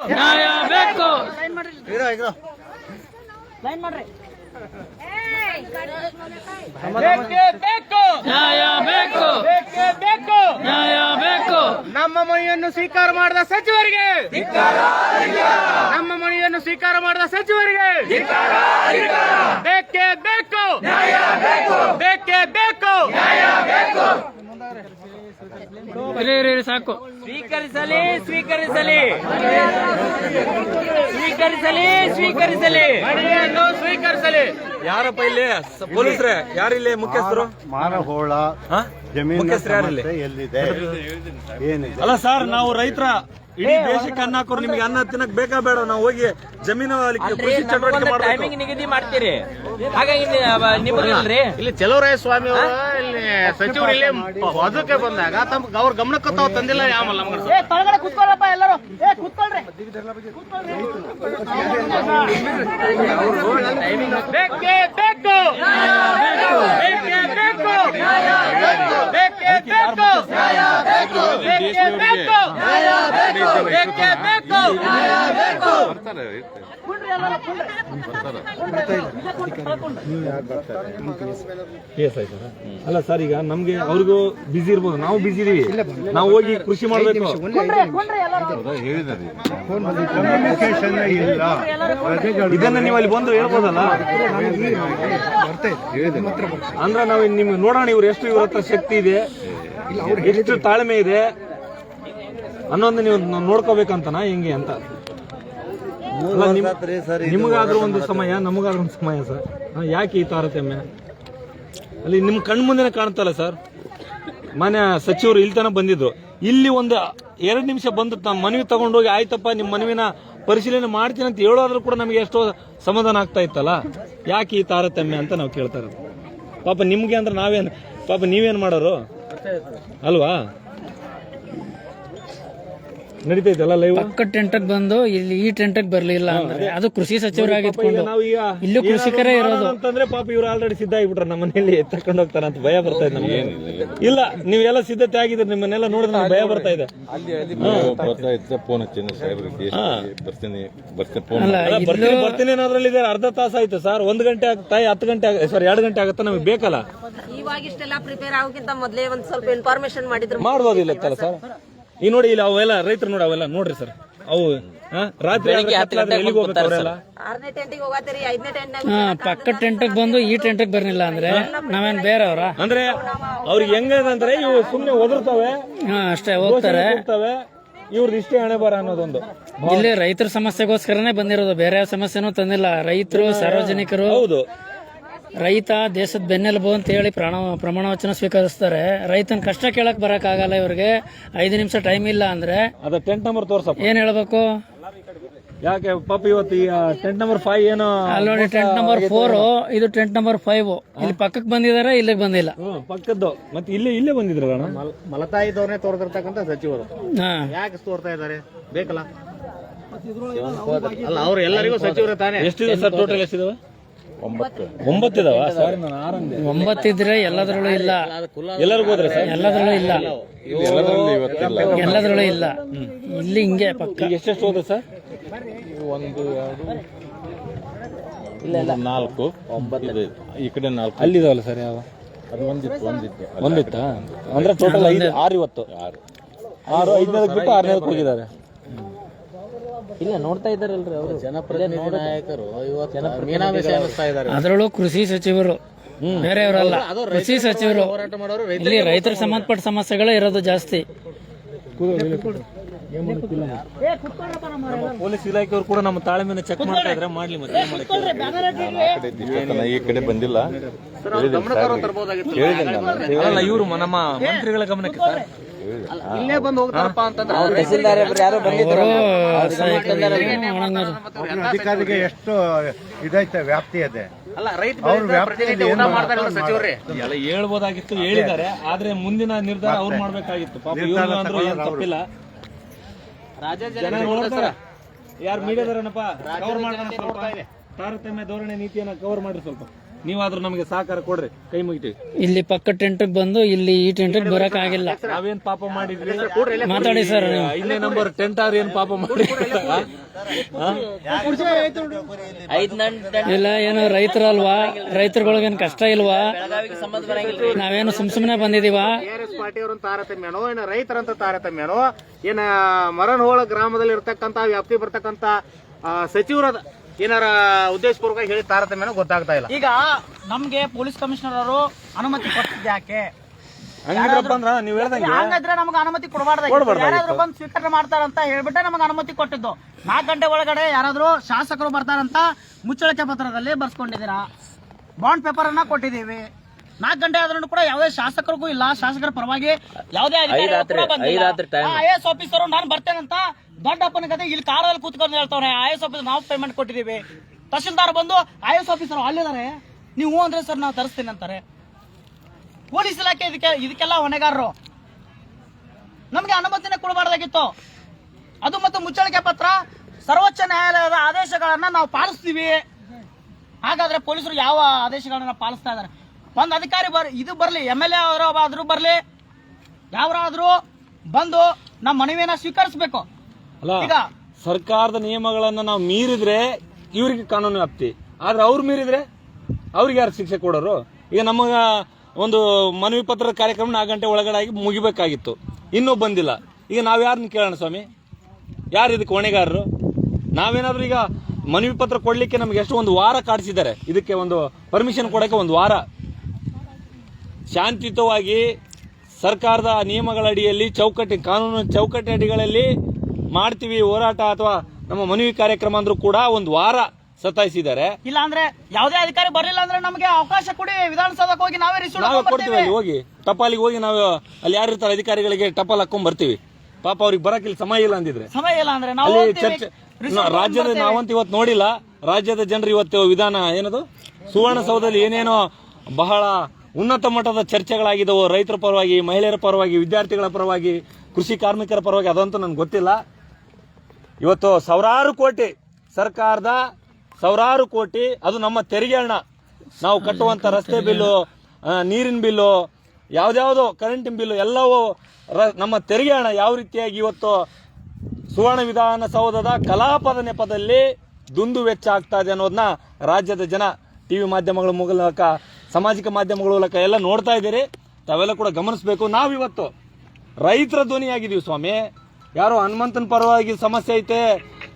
ನ್ಯಾಯ ಬೇಕು. ಬೇಕೇ ಬೇಕು. ನ್ಯಾಯ ಬೇಕು. ಬೇಕೇ ಬೇಕು. ನ್ಯಾಯ ಬೇಕು. ನಮ್ಮ ಮನೆಯನ್ನು ಸ್ವೀಕಾರ ಮಾಡಿದ ಸಚಿವರಿಗೆ. ನಮ್ಮ ಮನೆಯನ್ನು ಸ್ವೀಕಾರ ಮಾಡಿದ ಸಚಿವರಿಗೆ. ಬೇಕೇ ಬೇಕು. ಬೇಕೇ. ಬೇಕು. ಸಾಕು. ಸ್ವೀಕರಿಸಲಿ ಸ್ವೀಕರಿಸಲಿ. ಸ್ವೀಕರಿಸಲಿ ಸ್ವೀಕರಿಸಲಿ. ಸ್ವೀಕರಿಸಲಿ. ಯಾರಪ್ಪ ಇಲ್ಲಿ? ಪೊಲೀಸ್ರೆ ಯಾರಿಲ್ಲಿ ಮುಖ್ಯಸ್ಥರು? ಮಾನಹೋಳ ಹಾ? ಜಮೀನು ಮುಖ್ಯಸ್ಥರು ಯಾರಿಲ್ಲಿ? ಎಲ್ಲಿದೆ? ಏನಿದೆ? ಅಲ್ಲ ಸರ್ ನಾವು ರೈತರ ಇಡೀ ದೇಶಕ್ಕೆ ಅನ್ನ ಹಾಕೋರು ನಿಮ್ಗೆ ಅನ್ನ ತಿನ್ನಕ್ ಬೇಕಾ ಬೇಡ ನಾವು ಹೋಗಿ ಜಮೀನು ಕೃಷಿ ಚಟುವಟಿಕೆ ಟೈಮಿಂಗ್ ನಿಗದಿ ಮಾಡ್ತೀರಿ. ಹಾಗಾಗಿ ನಿಮಗಿಲ್ರಿ ಇಲ್ಲಿ. ಚಲೋರಾಯ ಸ್ವಾಮಿ ಅವರು ಇಲ್ಲಿ ಸಚಿವರು ಇಲ್ಲಿ ಅದಕ್ಕೆ ಬಂದಾಗ ತಮ್ಮ ಅವ್ರ ಗಮನಕ್ಕೆ ತಾವು ತಂದಿಲ್ಲ ಯಾಮಲ್ಲ ನಮ್ಗೆ ಬೇಕೇ. ಬೇಕು ಬೇಕೇ. ಬೇಕು ಬೇಕೇ ಬೇಕು ಬೇಕೇ ಬೇಕು ಬೇಕೇ ಬೇಕು ಅಲ್ಲ ಸರ್ ಈಗ ನಮ್ಗೆ ಅವ್ರಿಗೂ ಬಿಸಿ ಇರ್ಬೋದು. ನಾವು ಬಿಸಿ ಇದೀವಿ. ನಾವು ಹೋಗಿ ಕೃಷಿ ಮಾಡಬೇಕು. ಇದನ್ನ ನೀವು ಅಲ್ಲಿ ಬಂದು ಹೇಳ್ಬೋದಲ್ಲ? ಅಂದ್ರೆ ನಾವು ನಿಮ್ಗೆ ನೋಡೋಣ ಇವ್ರು ಎಷ್ಟು ಇವ್ರ ಹತ್ರ ಶಕ್ತಿ ಇದೆ. ಎಷ್ಟು ತಾಳ್ಮೆ ಇದೆ. ಅನ್ನೋದನ್ನ ನೀವು ನೋಡ್ಕೋಬೇಕಂತನಾ ಹೆಂಗೆ ಅಂತ? ನಿಮಗಾದ್ರೂ ಒಂದು ಸಮಯ ನಮಗಾದ್ರೂ ಒಂದು ಸಮಯ ಸರ್. ಯಾಕೆ ಈ ತಾರತಮ್ಯ ಅಲ್ಲಿ ನಿಮ್ ಕಣ್ ಮುಂದೆನೆ ಕಾಣ್ತಲ್ಲ ಸರ್? ಮನೆ ಸಚಿವರು ಇಲ್ಲಿ ತನಕ ಬಂದಿದ್ರು. ಇಲ್ಲಿ ಒಂದು ಎರಡು ನಿಮಿಷ ಬಂದು ನಮ್ಮ ಮನವಿ ತಗೊಂಡೋಗಿ ಆಯ್ತಪ್ಪ ನಿಮ್ಮ ಮನವಿನ ಪರಿಶೀಲನೆ ಮಾಡ್ತೀನಿ ಅಂತ ಹೇಳೋದ್ರೂ ಕೂಡ ನಮಗೆ ಎಷ್ಟೋ ಸಮಾಧಾನ ಆಗ್ತಾ ಇತ್ತಲ್ಲ? ಯಾಕೆ ಈ ತಾರತಮ್ಯ ಅಂತ ನಾವು ಕೇಳ್ತಾ ಇರೋದು. ಪಾಪ ನಿಮ್ಗೆ ಅಂದ್ರೆ ನಾವೇನು ಪಾಪ ನೀವೇನು ಮಾಡೋರು? ಅಲ್ವಾ? ನಡೀತೈತಲ್ಲ ಲೈವ್ ಪಕ್ಕ ಟೆಂಟಕ್ ಬಂದು ಇಲ್ಲಿ ಈ ಟೆಂಟಕ್ ಬರ್ಲಿಲ್ಲ ಅಂದ್ರೆ ಅದು. ಕೃಷಿ ಸಚಿವರಾಗಿದ್ಕೊಂಡು ನಾವೀಗ ಇಲ್ಲೂ ಕೃಷಿಕರೇ ಇರೋದು. ಅಂತಂದ್ರೆ ಪಾಪ ಇವ್ರು ಆಲ್ರೆಡಿ ಸಿದ್ಧ ಆಗಿಬಿಟ್ರ ನಮ್ಮ ಮನೆಯಲ್ಲಿ ತಕೊಂಡು ಹೋಗ್ತಾರ ಅಂತ ಭಯ ಬರ್ತಾ ಇದೆ ನಮಗೆ. ಇಲ್ಲ ನೀವೆಲ್ಲ ಸಿದ್ಧತೆ ಆಗಿದ್ರೆ ನಿಮ್ಮನ್ನೆಲ್ಲ ನೋಡಿದ್ರೆ ನಮ್ಗೆ ಭಯ ಬರ್ತಾ ಇದೆ. ಬರ್ತಾ ಫೋನ್ ಹಚ್ಚಿನ ಸಾಹೇಬ್ರಿಗೆ ಬರ್ತೀನಿ ಬರ್ತೀನಿ ಫೋನ್ ಅಲ್ಲ ಅಲ್ಲ, ಇಲ್ಲೂ ಬರ್ತೀನಿ ಬರ್ತೀನಿ ಅನ್ನೋದ್ರಲ್ಲಿ ಅರ್ಧ ತಾಸು ಆಯ್ತು ಸರ್. ಒಂದ್ ಗಂಟೆ ಆಗ್ತಾ ಹತ್ತು ಗಂಟೆ ಸಾರಿ ಎರಡು ಗಂಟೆ ಆಗುತ್ತೆ? ನಮಗೆ ಬೇಕಲ್ಲ? ಇವಾಗ ಇಷ್ಟೆಲ್ಲ ಪ್ರಿಪೇರ್ ಆಗೋಕ್ಕಿಂತ ಮೊದಲೇ ಒಂದ್ ಸ್ವಲ್ಪ ಇನ್ಫಾರ್ಮೇಶನ್ ಮಾಡಿದ್ರು. ಮಾಡ್ಬೋದಿಲ್ಲ ಸರ್? ಈಗ ನೋಡಿ ಇಲ್ಲಿ ಅವೆಲ್ಲ ರೈತರು ನೋಡಿ ಅವೆಲ್ಲ ನೋಡ್ರಿ ಸರ್. ಅವು ಹಾ? ರಾತ್ರಿ ಎಲ್ಲಿಗೆ ಟೆಂಟಿಗೆ ಟೆಂಟ್ ಹಾ, ಪಕ್ಕ ಟೆಂಟಕ್ ಬಂದು ಈ ಟೆಂಟಕ್ ಬರ್ಲಿಲ್ಲ ಅಂದ್ರೆ ನಾವೇನ್ ಬೇರೆಯವ್ರ? ಅಂದ್ರೆ ಅವ್ರಿಗೆ ಹೆಂಗದಂದ್ರೆ ಇವು ಸುಮ್ನೆ ಒದರ್ತವೆ ಹಾ ಅಷ್ಟೇ ಹೋಗ್ತಾರೆ. ಹೋಗ್ತವೆ ಇವ್ರದ್ದು ಇಷ್ಟೇ ಹಣೆ ಬರ ಅನ್ನೋದೊಂದು. ಇಲ್ಲಿ ರೈತರ ಸಮಸ್ಯೆಗೋಸ್ಕರನೇ ಬಂದಿರೋದು ಬೇರೆ ಯಾವ ಸಮಸ್ಯೆನೂ ತಂದಿಲ್ಲ. ರೈತರು ಸಾರ್ವಜನಿಕರು ಹೌದು. ರೈತ ದೇಶದ ಬೆನ್ನೆಲುಬು ಅಂತ ಹೇಳಿ ಪ್ರಾಣ ಪ್ರಮಾಣ ವಚನ ಸ್ವೀಕರಿಸ್ತಾರೆ. ರೈತನ ಕಷ್ಟ ಕೇಳಕ್ ಬರಕ್ ಆಗಲ್ಲ ಇವ್ರಿಗೆ. ಐದು ನಿಮಿಷ ಟೈಮ್ ಇಲ್ಲ ಅಂದ್ರೆ ಅದ ಟೆಂಟ್ ನಂಬರ್ ತೋರ್ಸಪ್ಪ. ಏನ್ ಹೇಳ್ಬೇಕು? ಯಾಕೆ ಪಾಪ ಇವತ್ತು ಈ ಟೆಂಟ್ ನಂಬರ್ ಫೈವ್ ಏನು ಅಲ್ಲಿ ನೋಡಿ ಟೆಂಟ್ ನಂಬರ್ ಫೋರ್ ಇದು ಟೆಂಟ್ ನಂಬರ್ ಫೈವ್ ಇಲ್ಲಿ ಪಕ್ಕಕ್ಕೆ ಬಂದಿದಾರೆ ಇಲ್ಲಿಗೆ ಬಂದಿಲ್ಲ. ಹ್ಮ್, ಪಕ್ಕದ್ದು. ಮತ್ತೆ ಇಲ್ಲೇ ಇಲ್ಲೇ ಬಂದಿದ್ರು ಅಣ್ಣ? ಮಲತಾಯಿದವ್ರನ್ನೇ ತೋರ್ದಿರ್ತಕ್ಕಂಥ ಸಚಿವರು. ಹಾ. ಯಾಕೆ ತೋರ್ತಾ ಇದ್ದಾರೆ? ಬೇಕಲ್ಲ? ಅಲ್ಲ ಅವ್ರು ಎಲ್ಲರಿಗೂ ಸಚಿವರು ತಾನೇ. ಎಷ್ಟಿದೆ ಸರ್ ಟೋಟಲ್ ಎಷ್ಟಿದಾವೆ? ಸರ್ ನಾನು ಆರಂದೆ. ಒಂಬತ್ತಿದ್ರೆ ಎಲ್ಲದರಲ್ಲೂ ಇಲ್ಲ. ಎಲ್ಲರಿಗೂ ಹೋದ್ರೆ ಸರ್? ಎಲ್ಲದರಲ್ಲೂ ಇಲ್ಲ. ಎಲ್ಲದರಲ್ಲೂ ಇವತ್ತಿಲ್ಲ ಎಲ್ಲದ್ರಲ್ಲೂ ಇಲ್ಲ. ಇಲ್ಲಿ ಹಿಂಗೆ ಪಕ್ಕ. ಎಷ್ಟೆಷ್ಟು ಹೋದ್ರೆ ಸರ್? ಒಂದು ಎರಡು ನಾಲ್ಕು. ಒಂಬತ್ತು. ಈ ಕಡೆ ನಾಲ್ಕು. ಅಲ್ಲಿದಾವಲ್ಲ ಸರ್ ಯಾವ? ಅದು ಒಂದಿತ್ತು ಒಂದಿತ್ತು. ಒಂದಿತ್ತಾ? ಅಂದ್ರೆ ಟೋಟಲ್ ಐದು ಆರು ಇವತ್ತು. ಆರು. ಆರು ಐದನೇದಕ್ಕೆ ಬಿಟ್ಟು ಆರನೇದಕ್ಕೆ ಹೋಗಿದ್ದಾರೆ. ಇಲ್ಲ ನೋಡ್ತಾ ಇದ್ದಾರಲ್ರಿ ಅವರು. ಜನಪ್ರತಿನಿಧಿ ನಾಯಕರು ಇವತ್ತು ಅನ್ನಿಸ್ತಾ ಇದ್ದಾರೆ. ಅದರಲ್ಲೂ ಕೃಷಿ ಸಚಿವರು ಬೇರೆಯವರಲ್ಲ ಕೃಷಿ ಸಚಿವರು ಮಾಡೋರು ಇಲ್ಲಿ ರೈತರ ಸಂಬಂಧಪಟ್ಟ ಸಮಸ್ಯೆಗಳೇ ಇರೋದು ಜಾಸ್ತಿ. ಪೊಲೀಸ್ ಇಲಾಖೆಯವರು ಕೂಡ ನಮ್ಮ ತಾಳ್ಮೆಯನ್ನು ಚೆಕ್ ಮಾಡ್ತಾ ಇದ್ರೆ ಮಾಡ್ಲಿ ಮತ್ತೆ. ಈ ಕಡೆ ಬಂದಿಲ್ಲ. ಇವರು ನಮ್ಮ ಮಂತ್ರಿಗಳ ಗಮನಕ್ಕೆ ಸರ್. ಇಲ್ಲೇ ಬಂದು ಹೋಗ್ತಾರಪ್ಪ ಅಂತಂದ್ರೆ ಯಾರೋ ಅಧಿಕಾರಿಗೆ ಎಷ್ಟು ಇದೈತೆ ವ್ಯಾಪ್ತಿ ಇದೆ ಅಲ್ಲ ರೈತ ಸಚಿವರೇ. ಎಲ್ಲ ಹೇಳ್ಬೋದಾಗಿತ್ತು ಹೇಳಿದ್ದಾರೆ. ಆದ್ರೆ ಮುಂದಿನ ನಿರ್ಧಾರ ಅವ್ರು ಮಾಡ್ಬೇಕಾಗಿತ್ತು. ಪಾಪ ಇವ್ರು ಅಂದ್ರು ಏನ್ ತಪ್ಪಿಲ್ಲ. ನೋಡ್ತಾರ. ಯಾರು ಮೀಡಿಯಾದಾರನಪ್ಪ ಕವರ್ ಮಾಡೋಣ ಸ್ವಲ್ಪ. ತಾರತಮ್ಯ ಧೋರಣೆ ನೀತಿಯನ್ನ ಕವರ್ ಮಾಡ್ರಿ ಸ್ವಲ್ಪ. ನೀವಾದ್ರೂ ನಮಗೆ ಸಹಕಾರ ಕೊಡ್ರಿ ಕೈ ಮುಗಿತೀವಿ. ಇಲ್ಲಿ ಪಕ್ಕ ಟೆಂಟ್ಗೆ ಬಂದು ಇಲ್ಲಿ ಈ ಟೆಂಟ್ಗೆ ಬರಕ್ ಆಗಿಲ್ಲ. ನಾವೇನ್ ಪಾಪ ಮಾಡಿದ್ರಿ ಮಾತಾಡಿ ಸರ್ ನೀವು. ಐದನೇ ನಂಬರ್ ಟೆಂಟ್ ಆರ್ ಏನ್ ಪಾಪ ಮಾಡಿ ಇಲ್ಲ ಏನು ರೈತರಲ್ವಾ? ರೈತರುಗಳಿಗೇನು ಕಷ್ಟ ಇಲ್ವಾ? ಬೆಳಗಾವಿಗೆ ಸಂಬಂಧ ಬರಂಗಿಲ್ಲ. ನಾವೇನು ಸುಮ್ ಸುಮ್ನೆ ಬಂದಿದೀವಾ? ಪಾರ್ಟಿಯವರ ತಾರತಮ್ಯನೋ ಏನ ರೈತರಂತ ತಾರತಮ್ಯನೋ ಏನ ಮರನಹೋಳ ಗ್ರಾಮದಲ್ಲಿ ಇರ್ತಕ್ಕಂತ ವ್ಯಾಪ್ತಿ ಬರ್ತಕ್ಕಂತ ಸಚಿವರದ ಸಚಿವರ ಏನಾರ ಉದ್ದೇಶಪೂರ್ವಕ ಹೇಳಿ ತಾರತಮ್ಯನ ಗೊತ್ತಾಗ್ತಾ ಇಲ್ಲ. ಈಗ ನಮ್ಗೆ ಪೊಲೀಸ್ ಕಮಿಷನರ್ ಅವರು ಅನುಮತಿ ಕೊಟ್ಟಿದ್ದೆ ಯಾಕೆ? ಹಂಗಿದ್ರಪ್ಪ ಅಂದ್ರ ನೀವ್ ಹೇಳ್ದಂಗೆ ಹಂಗಾದ್ರೆ ನಮ್ಗೆ ಅನುಮತಿ ಕೊಡಬಾರ್ದಾಗಿತ್ತು. ಯಾರಾದ್ರೂ ಬಂದು ಸ್ವೀಕಾರ ಮಾಡ್ತಾರಂತ ಹೇಳ್ಬಿಟ್ಟೆ ನಮಗೆ ಅನುಮತಿ ಕೊಟ್ಟಿದ್ದು. ನಾಲ್ಕು ಗಂಟೆ ಒಳಗಡೆ ಯಾರಾದ್ರೂ ಶಾಸಕರು ಬರ್ತಾರಂತ ಮುಚ್ಚಳಿಕೆ ಪತ್ರದಲ್ಲಿ ಬರ್ಸ್ಕೊಂಡಿದ್ದೀರಾ? ಬಾಂಡ್ ಪೇಪರ್ ಅನ್ನ ಕೊಟ್ಟಿದೀವಿ ನಾಲ್ಕು ಗಂಟೆ ಆದ್ರೂ ಕೂಡ ಯಾವುದೇ ಶಾಸಕರಿಗೂ ಇಲ್ಲ. ಶಾಸಕರ ಪರವಾಗಿ ಯಾವುದೇ ಐದ್ ರಾತ್ರಿ- ಐದ್ ರಾತ್ರಿ time. ಐ ಎಸ್ ಆಫೀಸರ್ ನಾನು ಬರ್ತೇನಂತ ದೊಡ್ಡಪ್ಪನ ಕತೆ ಇಲ್ಲಿ ಕಾರಲ್ಲಿ ಕೂತ್ಕೊಂಡು ಹೇಳ್ತಾವ್ರೆ. ಐ ಎಸ್ ಆಫೀಸರ್ ನಾವು ಪೇಮೆಂಟ್ ಕೊಟ್ಟಿದ್ದೀವಿ. ತಹಶೀಲ್ದಾರ್ ಬಂದು ಐ ಎಸ್ ಆಫೀಸರ್ ಅಲ್ಲಿದ್ದಾರೆ. ನೀವು ಅಂದ್ರೆ ಸರ್ ನಾವು ತರಿಸ್ತೀನಿ ಅಂತಾರೆ. ಪೊಲೀಸ್ ಇಲಾಖೆ ಇದಕ್ಕೆ ಇದಕ್ಕೆಲ್ಲ ಹೊಣೆಗಾರರು. ನಮಗೆ ಅನುಮತಿನೇ ಕೊಡಬಾರ್ದಾಗಿತ್ತು. ಅದು ಮತ್ತು ಮುಚ್ಚಳಿಕೆ ಪತ್ರ, ಸರ್ವೋಚ್ಚ ನ್ಯಾಯಾಲಯದ ಆದೇಶಗಳನ್ನ ನಾವು ಪಾಲಿಸ್ತೀವಿ. ಹಾಗಾದ್ರೆ ಪೊಲೀಸರು ಯಾವ ಆದೇಶಗಳನ್ನ ಪಾಲಿಸ್ತಾ ಇದ್ದಾರೆ? ಒಂದು ಅಧಿಕಾರಿ ಬರ್ ಇದು ಬರಲಿ ಎಂ ಎಲ್ ಎ ಆದ್ರೂ ಬರಲಿ, ಯಾವರಾದ್ರೂ ಬಂದು ನಮ್ಮ ಮನವಿಯನ್ನ ಸ್ವೀಕರಿಸಬೇಕು. ಅಲ್ಲ ಸರ್ಕಾರದ ನಿಯಮಗಳನ್ನ ನಾವು ಮೀರಿದ್ರೆ ಇವ್ರಿಗೆ ಕಾನೂನು ವ್ಯಾಪ್ತಿ ಆದ್ರೆ ಅವ್ರು ಮೀರಿದ್ರೆ ಅವ್ರಿಗೆ ಯಾರು ಶಿಕ್ಷೆ ಕೊಡೋರು? ಈಗ ನಮಗ ಒಂದು ಮನವಿ ಪತ್ರದ ಕಾರ್ಯಕ್ರಮ ನಾಲ್ಕು ಗಂಟೆ ಒಳಗಡೆ ಆಗಿ ಮುಗಿಬೇಕಾಗಿತ್ತು. ಇನ್ನೂ ಬಂದಿಲ್ಲ. ಈಗ ನಾವು ಯಾರನ್ನ ಕೇಳೋಣ ಸ್ವಾಮಿ? ಯಾರು ಇದಕ್ಕೆ ಹೊಣೆಗಾರರು? ನಾವೇನಾದ್ರೂ ಈಗ ಮನವಿ ಪತ್ರ ಕೊಡ್ಲಿಕ್ಕೆ ನಮ್ಗೆ ಎಷ್ಟು ಒಂದು ವಾರ ಕಾಡಿಸಿದ್ದಾರೆ. ಇದಕ್ಕೆ ಒಂದು ಪರ್ಮಿಷನ್ ಕೊಡಕ್ಕೆ ಒಂದು ವಾರ. ಶಾಂತಿಯುತವಾಗಿ ಸರ್ಕಾರದ ನಿಯಮಗಳ ಅಡಿಯಲ್ಲಿ ಚೌಕಟ್ಟಿ ಕಾನೂನು ಚೌಕಟ್ಟು ಅಡಿಗಳಲ್ಲಿ ಮಾಡ್ತೀವಿ ಹೋರಾಟ ಅಥವಾ ನಮ್ಮ ಮನವಿ ಕಾರ್ಯಕ್ರಮ ಅಂದ್ರೂ ಕೂಡ ಒಂದು ವಾರ ಸತಾಯಿಸಿದ್ದಾರೆ. ಇಲ್ಲ ಅಂದ್ರೆ ಯಾವುದೇ ಅಧಿಕಾರಿ ಬರಲಿಲ್ಲ ಅಂದ್ರೆ ನಮಗೆ ಅವಕಾಶ ಕೊಡಿ ವಿಧಾನಸೌಧಕ್ಕೆ ಹೋಗಿ ನಾವೇ ರಿಸೀವ್ ನಾವೇ ಕೊಡ್ತೀವಿ ಅಲ್ಲಿ ಹೋಗಿ. ಟಪಾಲಿಗೆ ಹೋಗಿ ನಾವು ಅಲ್ಲಿ ಯಾರು ಇರ್ತಾರೆ ಅಧಿಕಾರಿಗಳಿಗೆ ಟಪಾಲ್ ಹಾಕೊಂಡ್ ಬರ್ತೀವಿ. ಪಾಪ ಅವ್ರಿಗೆ ಬರಕ್ ಇಲ್ಲಿ ಸಮಯ ಇಲ್ಲ ಅಂದಿದ್ರೆ. ಸಮಯ ಇಲ್ಲ ಅಂದ್ರೆ ನಾವು ಅಲ್ಲಿ ಹೋಗ್ತೀವಿ, ಚರ್ಚೆ ನಾ- ರಾಜ್ಯದ ನಾವಂತ ಇವತ್ತು ನೋಡಿಲ್ಲ. ರಾಜ್ಯದ ಜನರು ಇವತ್ತು ವಿಧಾನ ಏನದು? ಸುವರ್ಣಸೌಧದಲ್ಲಿ ಏನೇನೋ ಬಹಳ ಉನ್ನತ ಮಟ್ಟದ ಚರ್ಚೆಗಳಾಗಿದ್ದವು. ರೈತರ ಪರವಾಗಿ ಮಹಿಳೆಯರ ಪರವಾಗಿ ವಿದ್ಯಾರ್ಥಿಗಳ ಪರವಾಗಿ ಕೃಷಿ ಕಾರ್ಮಿಕರ ಪರವಾಗಿ ಅದಂತೂ ನನ್ಗೆ ಗೊತ್ತಿಲ್ಲ. ಇವತ್ತು ಸಾವಿರಾರು ಕೋಟಿ ಸರ್ಕಾರದ ಸಾವಿರಾರು ಕೋಟಿ, ಅದು ನಮ್ಮ ತೆರಿಗೆ ಹಣ. ನಾವು ಕಟ್ಟುವಂತ ರಸ್ತೆ ಬಿಲ್ಲು ನೀರಿನ ಬಿಲ್ಲು, ಯಾವ್ದ್ಯಾವ್ದು ಕರೆಂಟಿನ ಬಿಲ್ಲು, ಎಲ್ಲವೂ ನಮ್ಮ ತೆರಿಗೆ ಹಣ ಯಾವ ರೀತಿಯಾಗಿ ಇವತ್ತು ಸುವರ್ಣ ವಿಧಾನಸೌಧದ ಕಲಾಪದ ನೆಪದಲ್ಲಿ ದುಂದು ವೆಚ್ಚ ಆಗ್ತಾ ಇದೆ ಅನ್ನೋದನ್ನ ರಾಜ್ಯದ ಜನ ಟಿವಿ ಮಾಧ್ಯಮಗಳ ಮೂಲಕ, ಸಾಮಾಜಿಕ ಮಾಧ್ಯಮಗಳ ಮೂಲಕ ಎಲ್ಲ ನೋಡ್ತಾ ಇದ್ದೀರಿ. ತಾವೆಲ್ಲ ಕೂಡ ಗಮನಿಸಬೇಕು. ನಾವಿವತ್ತು ರೈತರ ಧ್ವನಿಯಾಗಿದ್ದೀವಿ ಸ್ವಾಮಿ. ಯಾರೋ ಹನುಮಂತನ ಪರವಾಗಿ ಸಮಸ್ಯೆ ಐತೆ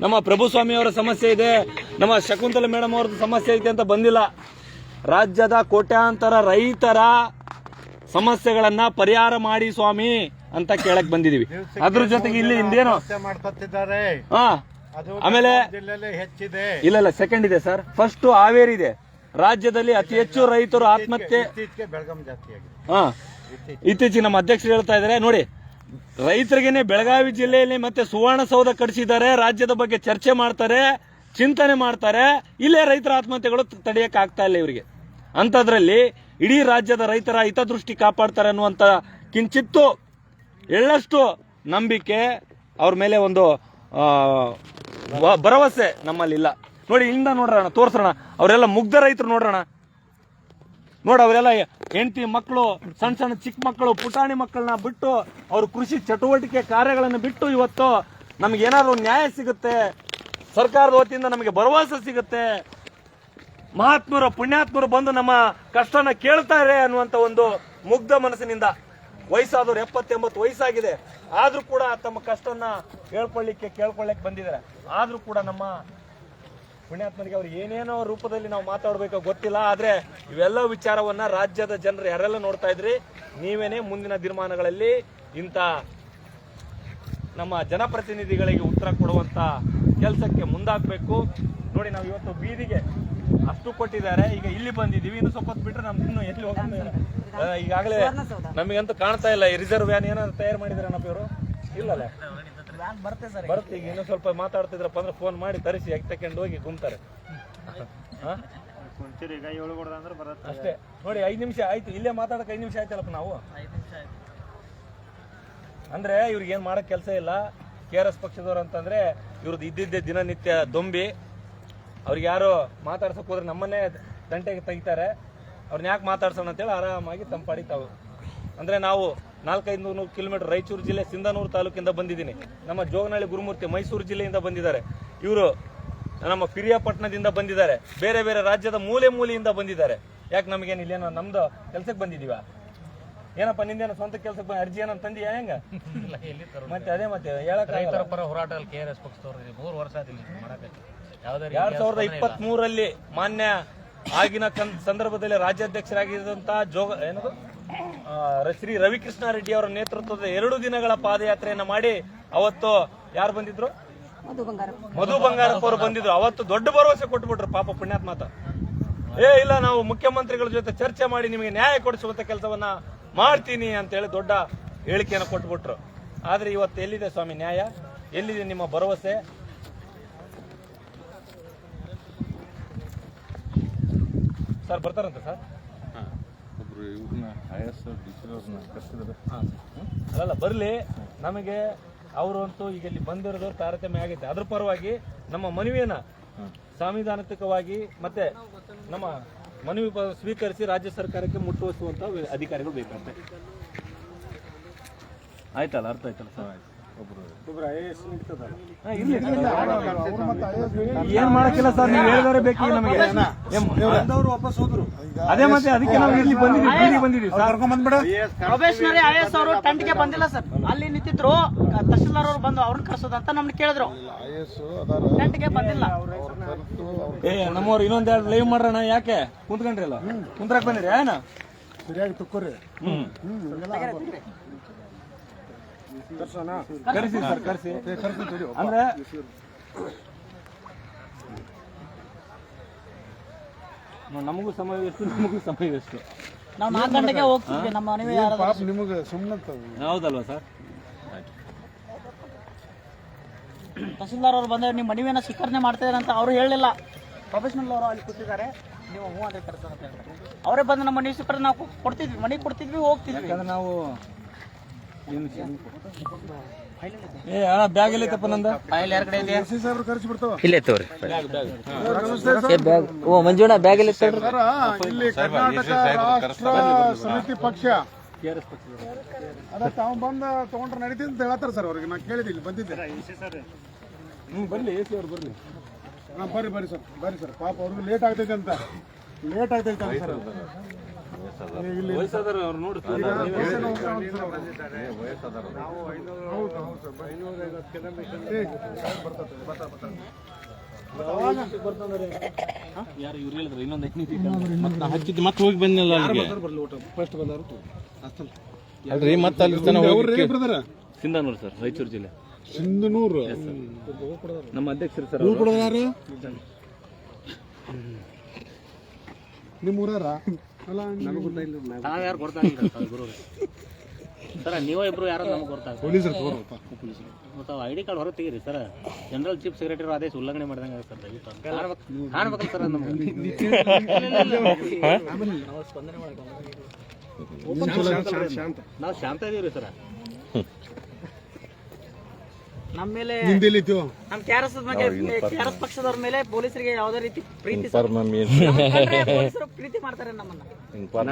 ನಮ್ಮ ಪ್ರಭು ಸ್ವಾಮಿ ಅವರ ಸಮಸ್ಯೆ ಇದೆ ನಮ್ಮ ಶಕುಂತಲ ಮೇಡಮ್ ಅವ್ರದ್ದು ಸಮಸ್ಯೆ ಐತೆ ಅಂತ ಬಂದಿಲ್ಲ. ರಾಜ್ಯದ ಕೋಟ್ಯಾಂತರ ರೈತರ ಸಮಸ್ಯೆಗಳನ್ನ ಪರಿಹಾರ ಮಾಡಿ ಸ್ವಾಮಿ ಅಂತ ಕೇಳಕ್ ಬಂದಿದೀವಿ. ಅದ್ರ ಜೊತೆಗೆ ಇಲ್ಲಿ ಮಾಡ್ಕೊತಿದ್ದಾರೆ. ಹಾ. ಆಮೇಲೆ ಇಲ್ಲ ಇಲ್ಲ ಸೆಕೆಂಡ್ ಇದೆ ಸರ್ ಫಸ್ಟ್ ಹಾವೇರಿ ಇದೆ. ರಾಜ್ಯದಲ್ಲಿ ಅತಿ ಹೆಚ್ಚು ರೈತರು ಆತ್ಮಹತ್ಯೆ ಹಾ. ಇತ್ತೀಚೆಗೆ. ನಮ್ಮ ಅಧ್ಯಕ್ಷರು ಹೇಳ್ತಾ ಇದ್ದಾರೆ ನೋಡಿ ರೈತರಿಗೇನೆ ಬೆಳಗಾವಿ ಜಿಲ್ಲೆಯಲ್ಲಿ ಮತ್ತೆ ಸುವರ್ಣಸೌಧ ಕಟ್ಟಿಸಿದ್ದಾರೆ ರಾಜ್ಯದ ಬಗ್ಗೆ ಚರ್ಚೆ ಮಾಡ್ತಾರೆ, ಚಿಂತನೆ ಮಾಡ್ತಾರೆ. ಇಲ್ಲೇ ರೈತರ ಆತ್ಮಹತ್ಯೆಗಳು ತಡೆಯಕ್ಕೆ ಆಗ್ತಾ ಇಲ್ಲ ಇವರಿಗೆ. ಅಂಥದ್ರಲ್ಲಿ ಇಡೀ ರಾಜ್ಯದ ರೈತರ ಹಿತದೃಷ್ಟಿ ಕಾಪಾಡ್ತಾರೆ ಅನ್ನುವಂತ ಕಿಂಚಿತ್ತು ಎಳ್ಳಷ್ಟು ನಂಬಿಕೆ ಅವ್ರ ಮೇಲೆ ಒಂದು ಭರವಸೆ ನಮ್ಮಲ್ಲಿ ಭರವಸೆ ನಮ್ಮಲ್ಲಿಲ್ಲ. ನೋಡಿ, ಇಲ್ಲಿಂದ ನೋಡ್ರಣ, ತೋರ್ಸೋಣ. ಅವರೆಲ್ಲ ಮುಗ್ಧ ರೈತರು ನೋಡ್ರಣ. ನೋಡ ಅವರೆಲ್ಲ ಹೆಂಡತಿ ಮಕ್ಕಳು ಸಣ್ಣ ಸಣ್ಣ ಚಿಕ್ಕ ಮಕ್ಕಳು ಪುಟಾಣಿ ಮಕ್ಕಳನ್ನ ಬಿಟ್ಟು ಅವ್ರ ಕೃಷಿ ಚಟುವಟಿಕೆ ಕಾರ್ಯಗಳನ್ನು ಬಿಟ್ಟು ಇವತ್ತು ನಮ್ಗೆ ಏನಾದ್ರು ನ್ಯಾಯ ಸಿಗುತ್ತೆ, ಸರ್ಕಾರದ ವತಿಯಿಂದ ನಮಗೆ ಭರವಸೆ ಸಿಗುತ್ತೆ, ಮಹಾತ್ಮರು, ಪುಣ್ಯಾತ್ಮರು ಬಂದು ನಮ್ಮ ಕಷ್ಟನ ಕೇಳ್ತಾರೆ ಅನ್ನುವಂತ ಒಂದು ಮುಗ್ಧ ಮನಸ್ಸಿನಿಂದ ವಯಸ್ಸಾದವ್ರು ಎಪ್ಪತ್ತೆಂಬತ್ತು ವಯಸ್ಸಾಗಿದೆ. ಆದ್ರೂ ಕೂಡ ತಮ್ಮ ಕಷ್ಟನ ಹೇಳ್ಕೊಳ್ಳಿಕ್ಕೆ, ಕೇಳ್ಕೊಳ್ಳಿಕ್ಕೆ ಬಂದಿದ್ದಾರೆ. ಆದ್ರೂ ಕೂಡ ನಮ್ಮ ಪುಣ್ಯಾತ್ಮನಿಗೆ ಅವ್ರು ಏನೇನೋ ರೂಪದಲ್ಲಿ ನಾವು ಮಾತಾಡಬೇಕೋ ಗೊತ್ತಿಲ್ಲ ಆದ್ರೆ ಇವೆಲ್ಲ ವಿಚಾರವನ್ನ ರಾಜ್ಯದ ಜನರು ಯಾರೆಲ್ಲ ನೋಡ್ತಾ ಇದ್ರಿ ನೀವೇನೇ ಮುಂದಿನ ದಿನಮಾನಗಳಲ್ಲಿ ಇಂಥ ನಮ್ಮ ಜನಪ್ರತಿನಿಧಿಗಳಿಗೆ ಉತ್ತರ ಕೊಡುವಂತ ಕೆಲಸಕ್ಕೆ ಮುಂದಾಗಬೇಕು. ನೋಡಿ ನಾವು ಇವತ್ತು ಬೀದಿಗೆ ಅಷ್ಟು ಕೊಟ್ಟಿದ್ದಾರೆ. ಈಗ ಇಲ್ಲಿ ಬಂದಿದ್ದೀವಿ. ಇನ್ನು ಸ್ವಲ್ಪ ಹೊತ್ತು ಬಿಟ್ರೆ ನಮ್ಗೆ ಇನ್ನು ಎಲ್ಲಿ ಹೋಗ್ತಾರೆ ಈಗಾಗಲೇ ನಮಗಂತೂ ಕಾಣ್ತಾ ಇಲ್ಲ. ಈ ರಿಸರ್ವ್ ವ್ಯಾನ್ ಏನಾದ್ರು ತಯಾರು ಮಾಡಿದಾರೆ ನಮ್ಮ ಇವರು? ಇಲ್ಲಲ್ಲ. ಬರುತ್ತೆ ಸರ್ ಬರುತ್ತೆ ಈಗ ಇನ್ನೂ ಸ್ವಲ್ಪ ಮಾತಾಡ್ತಿದ್ರಪ್ಪ ಅಂದ್ರೆ ಫೋನ್ ಮಾಡಿ ತರಿಸಿ ಎಗ್ ತಕೊಂಡು ಹೋಗಿ ಗುಮ್ತಾರೆ. ಹಾ? ಅಷ್ಟೇ. ನೋಡಿ ಐದು ನಿಮಿಷ ಆಯ್ತು. ಇಲ್ಲೇ ಮಾತಾಡಕ್ ಐದು ನಿಮಿಷ ಆಯ್ತಲ್ಲಪ್ಪ ನಾವು? ಅಂದ್ರೆ ಇವ್ರಿಗೆ ಏನ್ ಮಾಡಕ್ ಕೆಲಸ ಇಲ್ಲ. ಕೆ ಆರ್ ಎಸ್ ಪಕ್ಷದವ್ರು ಅಂತಂದ್ರೆ ಇವ್ರದ್ದು ಇದ್ದಿದ್ದೆ ದಿನನಿತ್ಯ ದೊಂಬಿ. ಅವ್ರಿಗೆ ಯಾರು ಮಾತಾಡ್ಸಕ್ ಹೋದ್ರೆ ನಮ್ಮನ್ನೇ ತಂಟೆಗೆ ತೆಗಿತಾರೆ. ಅವ್ರನ್ನ ಯಾಕೆ ಮಾತಾಡ್ಸೋಣ ಅಂತೇಳಿ ಆರಾಮಾಗಿ ತಮ್ಮ ಪಾಡಿ ತಾವು ಅಂದ್ರೆ ನಾವು ನಾಲ್ಕೈದು ನೂರು ಕಿಲೋಮೀಟರ್ ರಾಯಚೂರು ಜಿಲ್ಲೆ ಸಿಂಧನೂರು ತಾಲೂಕಿಂದ ಬಂದಿದ್ದೀನಿ. ನಮ್ಮ ಜೋಗನಹಳ್ಳಿ ಗುರುಮೂರ್ತಿ ಮೈಸೂರು ಜಿಲ್ಲೆಯಿಂದ ಬಂದಿದ್ದಾರೆ. ಇವರು ನಮ್ಮ ಪಿರಿಯಾಪಟ್ಟಣದಿಂದ ಬಂದಿದ್ದಾರೆ. ಬೇರೆ ಬೇರೆ ರಾಜ್ಯದ ಮೂಲೆ ಮೂಲೆಯಿಂದ ಬಂದಿದ್ದಾರೆ. ಯಾಕೆ ನಮಗೇನು ಇಲ್ಲೇನೋ ನಮ್ದು ಕೆಲಸಕ್ಕೆ ಬಂದಿದ್ದೀವ? ಏನಪ್ಪ ನಿಂದೇನೋ ಸ್ವಂತ ಕೆಲಸಕ್ಕೆ ಬಂದು ಅರ್ಜಿ ಏನೋ ತಂದಿ ಹೆಂಗ? ಮತ್ತೆ ಅದೇ ಮತ್ತೆ ಹೇಳಕ್ ಪರ ಹೋರಾಟದಲ್ಲಿ ಕೆ ಆರ್ ಎಸ್ ಪಕ್ಷದವ್ರು ಮೂರು ವರ್ಷ ಆದಿಲ್ಲ ಮಾಡಕ್ಕೆ. ಯಾವುದೇ ಎರಡ್ ಸಾವಿರದ ಇಪ್ಪತ್ತ್ ಮೂರಲ್ಲಿ ಮಾನ್ಯ ಆಗಿನ ಸಂದರ್ಭದಲ್ಲಿ ರಾಜ್ಯಾಧ್ಯಕ್ಷರಾಗಿದ್ದಂತಹ ಜೋಗ ಏನದು? ಶ್ರೀ ರವಿಕೃಷ್ಣ ರೆಡ್ಡಿ ಅವರ ನೇತೃತ್ವದ ಎರಡು ದಿನಗಳ ಪಾದಯಾತ್ರೆಯನ್ನು ಮಾಡಿ ಅವತ್ತು ಯಾರು ಬಂದಿದ್ರು? ಮಧು ಬಂಗಾರಪ್ಪ. ಅವರು ಬಂದಿದ್ರು. ಅವತ್ತು ದೊಡ್ಡ ಭರವಸೆ ಕೊಟ್ಬಿಟ್ರು ಪಾಪ ಪುಣ್ಯಾತ್ಮಾತ ಏ ಇಲ್ಲ ನಾವು ಮುಖ್ಯಮಂತ್ರಿಗಳ ಜೊತೆ ಚರ್ಚೆ ಮಾಡಿ ನಿಮಗೆ ನ್ಯಾಯ ಕೊಡಿಸುವಂತ ಕೆಲಸವನ್ನ ಮಾಡ್ತೀನಿ ಅಂತ ಹೇಳಿ ದೊಡ್ಡ ಹೇಳಿಕೆಯನ್ನು ಕೊಟ್ಬಿಟ್ರು. ಆದ್ರೆ ಇವತ್ತು ಎಲ್ಲಿದೆ ಸ್ವಾಮಿ ನ್ಯಾಯ? ಎಲ್ಲಿದೆ ನಿಮ್ಮ ಭರವಸೆ? ಸರ್ ಬರ್ತಾರಂತ ಸರ್? ಇವ್ರನ್ನ ಐ ಎಸ್ ಡಿ ಸಿ ಅವ್ರನ್ನ ಕರ್ಸಿದ್ದಾರೆ ಅಲ್ಲ ಬರ್ಲಿ. ನಮಗೆ ಅವರು ಅಂತೂ ಈಗ ಇಲ್ಲಿ ಬಂದಿರೋದು ತಾರತಮ್ಯ ಆಗೈತೆ ಅದ್ರ ಪರವಾಗಿ ನಮ್ಮ ಮನವಿಯನ್ನ ಸಾಂವಿಧಾನಿಕವಾಗಿ ಮತ್ತೆ ನಮ್ಮ ಮನವಿ ಸ್ವೀಕರಿಸಿ ರಾಜ್ಯ ಸರ್ಕಾರಕ್ಕೆ ಮುಟ್ಟುವಸುವಂತ ಅಧಿಕಾರಿಗಳು ಬೇಕಂತೆ ಆಯ್ತಲ್ಲ ಅರ್ಥ ಆಯ್ತಲ್ಲ ಸರ್ ಇರ್ಲಿ. ಏನ್ ಮಾಡಕ್ಕಿಲ್ಲ ಸರ್ ನೀವು ಹೇಳಿದರೆ ಬೇಕು ನಮಗೆ. ವಾಪಸ್ ಹೋದ್ರು. ಅದೇ ಮತ್ತೆ ಅದಕ್ಕೆ ನಾವು ಇಲ್ಲಿ ಬಂದಿದ್ದೀವಿ ಬಂದಿದ್ದೀವಿ ಸರ್. ಪ್ರೊಬೇಷನರಿ ಐ ಎಸ್ ಅವರು ಟೆಂಟ್ಗೆ ಬಂದಿಲ್ಲ ಸರ್. ಅಲ್ಲಿ ನಿಂತಿದ್ರು ತಹಶೀಲ್ದಾರ್ ಅವರು ಬಂದು ಅವ್ರನ್ನ ಕರ್ಸೋದಂತ ನಮ್ಗೆ ಕೇಳಿದ್ರು. ಟೆಂಟ್ಗೆ ಬಂದಿಲ್ಲ. ಏ ನಮ್ಮವ್ರು ಇನ್ನೊಂದೆರಡು ಲೈವ್ ಮಾಡ್ರಣ ಯಾಕೆ? ಕುಂತ್ಕೊಂಡ್ರಲ್ಲ ಕುಂದ್ರಕ್ ಬಂದಿರಿ ಏನ? ಸರಿಯಾಗಿ ತುಕ್ಕೋರಿ. ಹ್ಮ್. ಕರೆಸಿ ಸರ್ ಕರೆಸಿ. ಅಂದ್ರೆ ನಮಗೂ ಸಮಯ ಎಷ್ಟು ನಮಗೂ ಸಮಯ ಎಷ್ಟು? ನಾವು ನಾಲ್ಕು ಗಂಟೆಗೆ ಹೋಗ್ತಿದ್ವಿ ನಮ್ಮ ಮನೆಗೆ ಯಾರಾದ್ರೂ ಪಾಪ ನಿಮಗೆ ಸುಮ್ಮನೆ ಹೌದಲ್ವಾ ಸರ್? ತಹಸೀಲ್ದಾರ್ ಅವರು ಬಂದ್ರೆ ನಿಮ್ಮ ಮನವಿಯನ್ನ ಸ್ವೀಕರಣೆ ಮಾಡ್ತಿದ್ದಾರೆ ಅಂತ ಅವರು ಹೇಳಲಿಲ್ಲ. ಪ್ರೊಫೆಷನಲ್ ಅವರು ಅಲ್ಲಿ ಕೂತಿದ್ದಾರೆ. ನೀವು ಹ್ಞೂ ಅಂತ ಹೇಳ್ತಾರೆ ಅವರೇ ಬಂದು ನಮ್ಮ ಮನೆ ಸ್ವೀಕರಣೆ ನಾವು ಕೊಡ್ತಿದ್ವಿ ಮನೆಗೆ ಕೊಡ್ತಿದ್ವಿ ಹೋಗ್ತಿದ್ವಿ. ಯಾಕಂದ್ರೆ ನಾವು ಏ ಅಣ್ಣ ಬ್ಯಾಗ್ ಎಲ್ಲೈತಪ್ಪ ನಂದ? ಫೈಲ್ ಯಾರ ಕಡೆ ಇದೆ? ಸಾಹೇಬ್ರು ಖರ್ಚು ಬಿಡ್ತಾವ. ಇಲ್ಲೇ ತೋರಿ ಬ್ಯಾಗ್ ಓ ಮಂಜುಣ್ಣ ಬ್ಯಾಗ್ ಇಲ್ಲಿ ಇಲ್ಲಿ ಕರ್ನಾಟಕ ರಾಷ್ಟ್ರ ಸಮಿತಿ ಪಕ್ಷ. ಅದ ತಾವು ಬಂದ ತಗೊಂಡ್ರೆ ನಡೀತಿ ಅಂತ ಹೇಳ್ತಾರೆ ಸರ್ ಅವ್ರಿಗೆ. ನಾನು ಕೇಳಿದೆ ಇಲ್ಲಿ ಬಂದಿದ್ದೆ. ಹ್ಞೂ ಬರ್ಲಿ ಎ ಸಿ ಅವ್ರು ಬರ್ಲಿ ಹಾಂ ಬರ್ರಿ ಬರ್ರಿ ಸರ್. ಬರ್ರಿ ಸರ್. ಪಾಪ ಅವ್ರಿಗೆ ಲೇಟ್ ಆಗ್ತೈತೆ ಅಂತ. ಲೇಟ್ ಆಗ್ತೈತೆ ಅಂತ ಸರ್ ಇಲ್ಲಿ ವಯಸ್ಸಾದಾರ ಅವ್ರು ನೋಡಿ ಯಾರು ಇವ್ರು ಹೇಳಿದ್ರು? ಇನ್ನೊಂದು ಮತ್ತೆ ಹಚ್ಚಿದ್ದು ಮತ್ತೆ ಹೋಗಿ ಬಂದಿಲ್ಲ ಅಲ್ಲಿಗೆ? ಫಸ್ಟ್ ಬಂದವರು ಅಲ್ರಿ ಮತ್ತೆ ಅಲ್ಲಿ ಹೋಗಿ ಸಿಂಧನೂರು ಸರ್ ರಾಯಚೂರು ಜಿಲ್ಲೆ. ಸಿಂಧನೂರು? ನಮ್ಮ ಅಧ್ಯಕ್ಷರು ಸರ್ ಹೂ ಕೊಡೋದು ಯಾರು? ಅಲ್ಲ ಯಾರು ಗೊತ್ತಾಗಿಲ್ಲ ಸರ್ ಗುರು. ಸರ್ ನೀವು ಇಬ್ರು ಯಾರು ನಮ್ಗೆ ಗೊತ್ತಾಗ ಪೊಲೀಸರು ತಗೋರಪ್ಪ. ಪೊಲೀಸರು ಮತ್ತು ಐ ಡಿ ಕಾರ್ಡ್ ಹೊರಗೆ ತೆಗೀರಿ ಸರ್. ಜನರಲ್ ಚೀಫ್ ಸೆಕ್ರೆಟರಿ ಆದೇಶ ಉಲ್ಲಂಘನೆ ಮಾಡ್ದಂಗೆ ಸರ್ ದಯವಿಟ್ಟು ಕಾಣ್ಬೇಕು ಸರ್ ನಮ್ಗೆ. ನಾವು ಶಾಂತ ಇದೀವಿ ಸರ್. ನಮ್ಮ ಮೇಲೆ ನಿಂದೆಲ್ಲಿತ್ತು ನಮ್ಮ ಕ್ಯಾರಸ್ ಕ್ಯಾರಸ್ ಪಕ್ಷದವ್ರ ಮೇಲೆ ಪೊಲೀಸರಿಗೆ ಯಾವುದೇ ರೀತಿ ಪ್ರೀತಿ ಸರ್ ಪೊಲೀಸರು ಪ್ರೀತಿ ಮಾಡ್ತಾರೆ ನಮ್ಮನ್ನ? ಅವ್ರ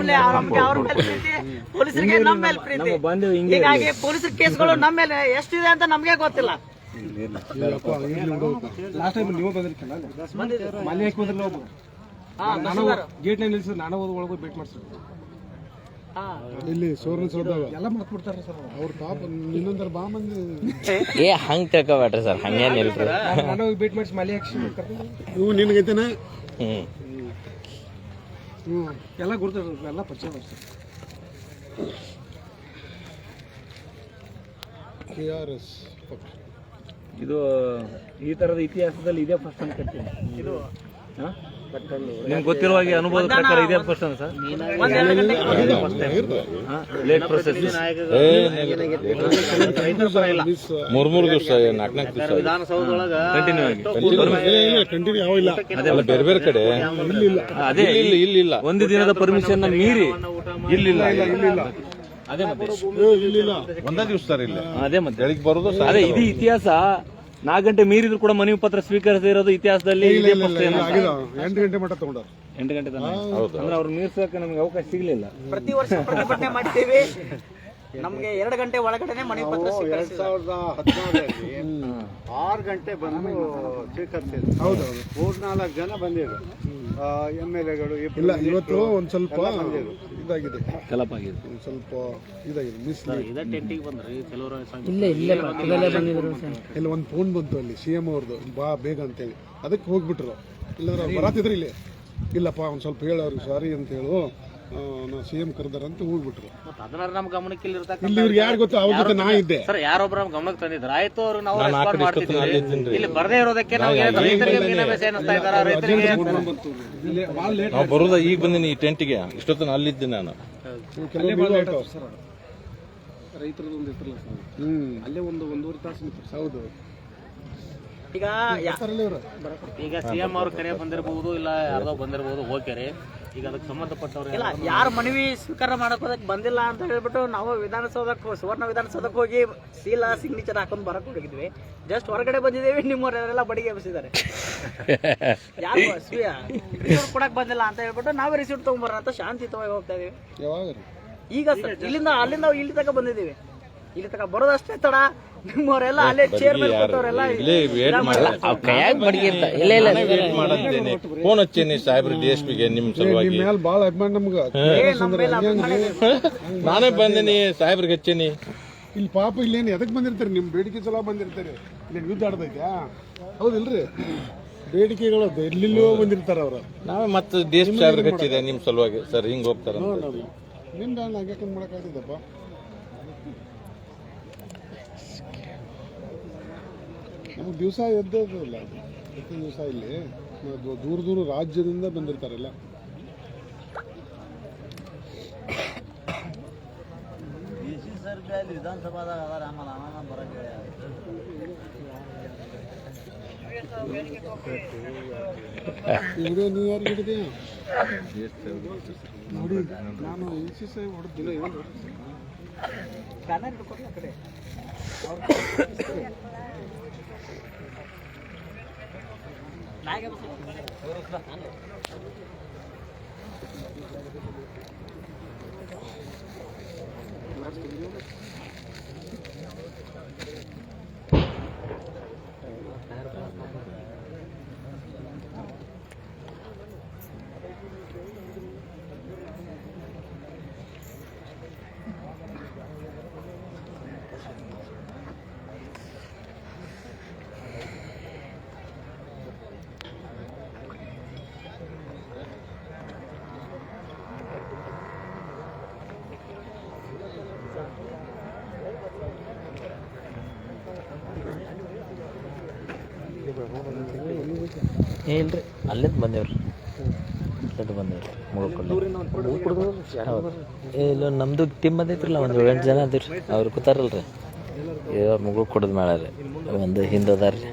ಮೇಲೆ ನಮ್ಗೆ ಅವ್ರ ಮೇಲೆ ಪ್ರೀತಿ ಪೊಲೀಸರಿಗೆ ನಮ್ಮ ಮೇಲೆ ಪ್ರೀತಿ. ಹೀಗಾಗಿ ಪೊಲೀಸರ ಕೇಸ್ಗಳು ನಮ್ಮ ಮೇಲೆ ಎಷ್ಟಿದೆ ಅಂತ ನಮ್ಗೆ ಗೊತ್ತಿಲ್ಲ. ಲಾಸ್ಟ್ ಟೈಮ್ ನೀವು ಬಂದಿರ್ಕಲ್ಲ ಮನೆ ಹಾಕಿ ಬಂದ್ರಲ್ಲ ಒಬ್ಬ ಹಾ, ತಹಶೀಲ್ದಾರ್. ಗೇಟ್ನಲ್ಲಿ ನಿಲ್ಸಿ ನಾನು ಹೋದ ಒಳಗೆ ಭೇಟಿ ಮಾಡ್ಸಿದ್ರು. ಇಲ್ಲಿ ಸೋರ್ನ ಸೋದಾಗ ಎಲ್ಲ ಮಾಡ್ಬಿಡ್ತಾರೆ ಸರ್ ಅವ್ರ. ಪಾಪ ಇನ್ನೊಂದರ ಬಾ ಮಂದಿ ಏ ಹಂಗೆ ತಿಳ್ಕೊಬೇಡ್ರಿ ಸರ್ ಹಂಗೇನಿಲ್ರಿ ನಾನು ಬೀಟ್ ಮಾಡಿಸಿ ಮಲೆ ಹಾಕಿ ನೀವು ನಿನಗೈತೇನ ಹ್ಞೂ ಹ್ಞೂ ಎಲ್ಲ ಗುರ್ತ ಎಲ್ಲ ಪರಿಚಯ ಸರ್. ಕೆ ಆರ್ ಎಸ್ ಇದು ಈ ತರದ ಇತಿಹಾಸದಲ್ಲಿ ಇದೇ ಫಸ್ಟ್ ಅಂತ ಕಟ್ತೀನಿ ಇದು ನಿಮ್ಗೆ ಗೊತ್ತಿರುವ ಹಾಗೆ ಅನುಭವದ ಪ್ರಕಾರ ಇದೇ ಫಸ್ಟ್ ಅಂತ ಸರ್ ಲೇಟ್ ಪ್ರೊಸೆಸ್ ಮೂರ್ ಮೂರ್ ದಿವಸ ನಾಲ್ಕು ದಿವಸ ಕಂಟಿನ್ಯೂ ಆಗಿ. ಕಂಟಿನ್ಯೂ ಯಾವ ಇಲ್ಲ. ಅಲ್ಲ ಬೇರೆ ಬೇರೆ ಕಡೆ. ಅದೇ ಇಲ್ಲಿ ಇಲ್ಲಿ ಇಲ್ಲ ಒಂದು ದಿನದ ಪರ್ಮಿಷನ್ ಮೀರಿ ಇಲ್ಲಿಲ್ಲ ಅದೇ ಮತ್ತೆ. ಒಂದೇ ದಿವಸ ಸರ್ ಇಲ್ಲ. ಅದೇ ಮತ್ತೆ. ಬೆಳಿಗ್ಗೆ ಬರೋದು ಅದೇ ಇದು ಇತಿಹಾಸ. ನಾಲ್ಕು ಗಂಟೆ ಮೀರಿದ್ರು ಕೂಡ ಮನವಿ ಪತ್ರ ಸ್ವೀಕರಿಸದೇ ಇರೋದು ಇತಿಹಾಸದಲ್ಲಿ ಇದೇ first. ಎಂಟು ಗಂಟೆ ಮಟ್ಟ ತಗೊಂಡಾರ ಎಂಟು ಗಂಟೆ ತನಕ? ಅಂದ್ರೆ ಅವ್ರು ಮೀರ್ಸಕ್ಕೆ ನಮ್ಗೆ ಅವಕಾಶ ಸಿಗ್ಲಿಲ್ಲ. ಪ್ರತಿ ವರ್ಷ ಪ್ರತಿಭಟನೆ ಮಾಡಿದ್ದೀವಿ ನಮ್ಗೆ ಎರಡು ಗಂಟೆ ಒಳಗಡೆನೆ ಮನೆ ಪತ್ರ ಎರಡ್. ಸಾವಿರದ ಹದಿನಾರರಲ್ಲಿ ಆರು ಗಂಟೆ ಬಂದು ಸ್ವೀಕರಿಸಿದ್ರು ಹೌದೌದು. ಮೂರ್ನಾಲ್ಕು ಜನ ಬಂದಿದ್ರು. ಎಂ ಎಲ್ ಎಗಳು ಇಲ್ಲ ಇವತ್ತು ಒಂದ್ ಸ್ವಲ್ಪ ಇದಾಗಿದೆ. ಕಲಪಾಗಿದೆ. ಆಗಿದೆ ಸ್ವಲ್ಪ ಇದಾಗಿದೆ ಮಿಸ್ ಇದೇ ಟೆಂಟಿಗೆ ಬಂದ್ರಿ ಕೆಲವರು ಇಲ್ಲೇ ಇಲ್ಲೇ ಪಕ್ಕದಲ್ಲೇ ಬಂದಿದ್ರು ಸರ್. ಇಲ್ಲ ಒಂದು ಫೋನ್ ಬಂತು ಅಲ್ಲಿ ಸಿ ಎಂ ಅವ್ರದ್ದು ಬಾ ಬೇಗ ಅಂತೇಳಿ. ಅದಕ್ಕೆ ಹೋಗ್ಬಿಟ್ರು. ಇಲ್ಲ ಅವ್ರು ಬರತ್ತಿದ್ರು ಇಲ್ಲಿ. ಇಲ್ಲಪ್ಪ ಒಂದು ಸ್ವಲ್ಪ ಹೇಳೋರು ಅವ್ರಿಗೆ ಸಾರಿ ಅಂತ ಹೇಳು. ಸಿ ಎಂ ಕರೆದಾರಂತ ಹೋಗ್ಬಿಟ್ರು. ಮತ್ತೆ ಅದನ್ನ ನಮ್ಮ ಗಮನಕ್ಕೆ ಇಲ್ಲಿ ಇರ್ತಕ್ಕಂಥ ಇಲ್ಲಿ ಇವ್ರಿಗೆ ಯಾರು ಗೊತ್ತು? ಅವ್ರ ಜೊತೆ ನಾ ಇದ್ದೆ. ಸರ್ ಯಾರೊಬ್ರು ನಮ್ಮ ಗಮನಕ್ಕೆ ತಂದಿದ್ರು. ಆಯ್ತು ಅವ್ರು ನಾವು ರೆಸ್ಪಾಂಡ್ ಇದ್ದೀನ್ರಿ. ಇಲ್ಲಿ ಬರದೇ ಇರೋದಕ್ಕೆ ನಾವು ಏನು ರೈತರಿಗೆ ಮೀನಾಮೇಷ ಏನಿಸ್ತಾ ಇದಾರ ರೈತರಿಗೆ ನಾವು ಬರೋದ ಈಗ ಬಂದಿನಿ ಈ ಟೆಂಟಿಗೆ ಇಷ್ಟೊತ್ತು ಅಲ್ಲಿದ್ದೆ ನಾನು. ಹ್ಮ್. ಅಲ್ಲೇ ಒಂದು ಒಂದೂವರೆ ತಾಸು ಹೌದು. ಈಗ ಯಾ- ಈಗ ಸಿಎಂ ಅವ್ರ ಕರೆ ಬಂದಿರಬಹುದು ಇಲ್ಲ ಯಾರ್ದೋ ಬಂದಿರಬಹುದು ಓಕೆ ರೀ ಈಗ ಅದಕ್ಕೆ ಸಂಬಂಧಪಟ್ಟವ್ರು ಇಲ್ಲ ಯಾರು ಮನವಿ ಸ್ವೀಕಾರ ಮಾಡೋದಕ್ಕೆ ಬಂದಿಲ್ಲ ಅಂತ ಹೇಳ್ಬಿಟ್ಟು ನಾವು ವಿಧಾನಸೌಧಕ್ಕೆ ಸುವರ್ಣ ವಿಧಾನಸೌಧಕ್ಕೆ ಹೋಗಿ ಸೀಲ ಸಿಗ್ನೇಚರ್ ಹಾಕೊಂಡು ಬರಕ್ ಹೋಗಿದ್ವಿ. ಜಸ್ಟ್ ಹೊರಗಡೆ ಬಂದಿದ್ದೇವೆ ನಿಮ್ಮವರೆಲ್ಲ ಬಡಿಗೆ ಎಬ್ಸಿದ್ದಾರೆ ಯಾರು ರಿಸೀವ್ ಕೊಡಕ್ ಬಂದಿಲ್ಲ ಅಂತ ಹೇಳ್ಬಿಟ್ಟು ನಾವೇ ರಿಸೀಟ್ ತಗೊಂಬರೋಣ ಅಂತ ಶಾಂತಿಯುತವಾಗಿ ಹೋಗ್ತಾ ಇದೀವಿ. ಯಾವಾಗ ಈಗ ಸರ್ ಇಲ್ಲಿಂದ ಅಲ್ಲಿಂದ ಇಲ್ಲಿ ತನಕ ಬಂದಿದ್ದೀವಿ. ಇಲ್ಲಿ ತಗ ಬರೋದಷ್ಟೇ ತಡ. ನಿಮ್ಮವರೆಲ್ಲ ಅಲ್ಲೇ ಚೇರ್ ಮೇಲೆ ಕೂತವರೆಲ್ಲ ಇಲ್ಲೇ ವೇಟ್ ಮಾಡಲ್ಲ. ಕೈಯಾಗ ಬಡ್ಗಿ ಇರ್ತ ಇಲ್ಲ ಇಲ್ಲ. ವೇಟ್ ಮಾಡಿದ್ದೇನೆ ಫೋನ್ ಹಚ್ಚೇನಿ ಸಾಹೇಬ್ರ ಡಿ ಎಸ್ ಪಿಗೆ ನಿಮ್ ಸಲುವಾಗಿ. ಮೇಲೆ ಭಾಳ ಅಭಿಮಾನ ನಮ್ಗೆ. ನಮ್ಮ ಮೇಲೆ ಅಭಿಮಾನ ಇದೆ. ನಾನೇ ಬಂದಿನಿ ಸಾಹೇಬ್ರಿಗೆ ಹಚ್ಚೇನಿ. ಇಲ್ಲಿ ಪಾಪ ಇಲ್ಲೇನು ಎದಕ್ಕೆ ಬಂದಿರ್ತಾರೆ? ನಿಮ್ಮ ಬೇಡಿಕೆ ಸಲುವಾಗಿ ಬಂದಿರ್ತಾರೆ. ಇಲ್ಲಿ ಯುದ್ಧ ಆಡ್ದೈತ್ಯಾ? ಹೌದಿಲ್ರಿ. ಬೇಡಿಕೆಗಳು ಎಲ್ಲಿಲ್ಲೋ ಬಂದಿರ್ತಾರೆ ಅವ್ರ. ನಾವೇ ಮತ್ತೆ ದೇಶ ಎಸ್ ಪಿ ಸಾಹೇಬ್ರಿಗೆ ಹಚ್ಚಿದೆ ನಿಮ್ ಸಲುವಾಗಿ. ಸರ್ ಹಿಂಗ್ ಹೋಗ್ತಾರೆ ನಿಮ್ದು ಹಂಗೆ ಮಾಡಕ್ಕಾಗ್ತದಪ್ಪ ನಮಗೆ ದಿವಸ ಎದ್ದಲ್ಲ ಪ್ರತಿ ದಿವಸ ಇಲ್ಲಿ. ದೂರ ದೂರ ರಾಜ್ಯದಿಂದ ಬಂದಿರ್ತಾರಲ್ಲ ವಿಧಾನಸಭಾದಾಗ ನೀವು ಯಾರು ನೋಡಿ ನಾನು ಎನ್ ಸಿ ಸಿ ಹೊಡೆದಿಲ್ಲ ಏನು ಬ್ಯಾನರ್ ಹಿಡ್ಕೊಂಡು ಆ ಕಡೆ ಇಲ್ರಿ ಅಲ್ಲಿಂದ ಬಂದೇವ್ರಿ. ಅಲ್ಲಿಂದ ಬಂದೇವ್ರಿ. ಏ, ಇಲ್ಲ, ನಮ್ದು ಟೀಮ್ ಬಂದೈತ್ರಲ್ಲ, ಒಂದು ಏಳು ಎಂಟು ಜನ ಅದಿರಿ ಅವ್ರು ಕೂತಾರಲ್ರಿ. ಇವ್ರು ಮುಗುಳು ಕುಡಿದ ರೀ ಒಂದು ಹಿಂದೆ ಅದಾರ ರೀ